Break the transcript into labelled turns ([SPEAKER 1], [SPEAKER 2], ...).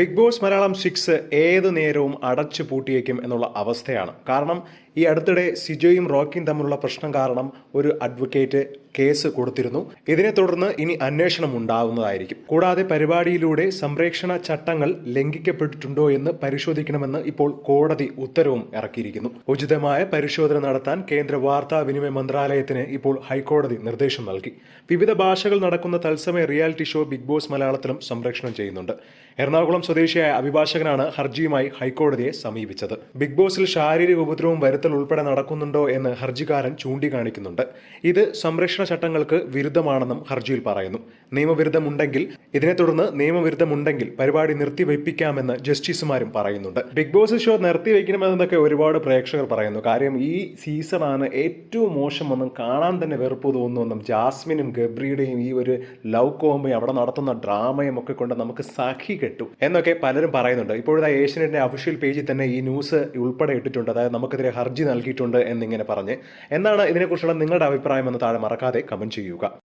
[SPEAKER 1] Big boss Malayalam six ഏത് നേരവും അടച്ചു പൂട്ടിയേക്കും എന്നുള്ള അവസ്ഥയാണ്. കാരണം ഈ അടുത്തിടെ സിജോയും റോക്കിയും തമ്മിലുള്ള പ്രശ്നം കാരണം ഒരു അഡ്വക്കേറ്റ് കേസ് കൊടുത്തിരുന്നു. ഇതിനെ തുടർന്ന് ഇനി അന്വേഷണം ഉണ്ടാവുന്നതായിരിക്കും. കൂടാതെ പരിപാടിയിലൂടെ സംരക്ഷണ ചട്ടങ്ങൾ ലംഘിക്കപ്പെട്ടിട്ടുണ്ടോ എന്ന് പരിശോധിക്കണമെന്ന് ഇപ്പോൾ കോടതി ഉത്തരവും ഇറക്കിയിരിക്കുന്നു. ഉചിതമായ പരിശോധന നടത്താൻ കേന്ദ്ര വാർത്താ വിനിമയ മന്ത്രാലയത്തിന് ഇപ്പോൾ ഹൈക്കോടതി നിർദ്ദേശം നൽകി. വിവിധ ഭാഷകൾ നടക്കുന്ന തത്സമയ റിയാലിറ്റി ഷോ ബിഗ് ബോസ് മലയാളത്തിലും സംരക്ഷണം ചെയ്യുന്നുണ്ട്. എറണാകുളം സ്വദേശിയായ അഭിഭാഷകനാണ് ഹർജിയുമായി ഹൈക്കോടതിയെ സമീപിച്ചത്. ബിഗ് ബോസിൽ ശാരീരിക ഉപദ്രവം വരുത്തൽ ഉൾപ്പെടെ നടക്കുന്നുണ്ടോ എന്ന് ഹർജിക്കാരൻ ചൂണ്ടിക്കാണിക്കുന്നുണ്ട്. ഇത് സംരക്ഷണ ചട്ടങ്ങൾക്ക് വിരുദ്ധമാണെന്നും ഹർജിയിൽ പറയുന്നു. നിയമവിരുദ്ധമുണ്ടെങ്കിൽ ഇതിനെ തുടർന്ന് നിയമവിരുദ്ധമുണ്ടെങ്കിൽ പരിപാടി നിർത്തിവെപ്പിക്കാമെന്ന് ജസ്റ്റിസുമാരും പറയുന്നുണ്ട്. ബിഗ് ബോസ് ഷോ നിർത്തിവെക്കണമെന്നൊക്കെ ഒരുപാട് പ്രേക്ഷകർ പറയുന്നു. കാര്യം ഈ സീസണാണ് ഏറ്റവും മോശമെന്നും കാണാൻ തന്നെ വെറുപ്പ് തോന്നുമെന്നും ജാസ്മിനും ഗബ്രിയുടെയും ഈ ഒരു ലവ് കോമ്പയും അവിടെ നടത്തുന്ന ഡ്രാമയും ഒക്കെ കൊണ്ട് നമുക്ക് സഖി കെട്ടു എന്നൊക്കെ പലരും പറയുന്നുണ്ട്. ഇപ്പോഴത്തെ ഏഷ്യനെറ്റിന്റെ ഒഫീഷ്യൽ പേജിൽ തന്നെ ഈ ന്യൂസ് ഉൾപ്പെടെ ഇട്ടിട്ടുണ്ട്. അതായത് നമുക്കെതിരെ ഹർജി നൽകിയിട്ടുണ്ട് എന്നിങ്ങനെ പറഞ്ഞ്. എന്താണ് ഇതിനെക്കുറിച്ചുള്ള നിങ്ങളുടെ അഭിപ്രായം എന്ന് താഴെ മറക്കാതെ കമന്റ് ചെയ്യുക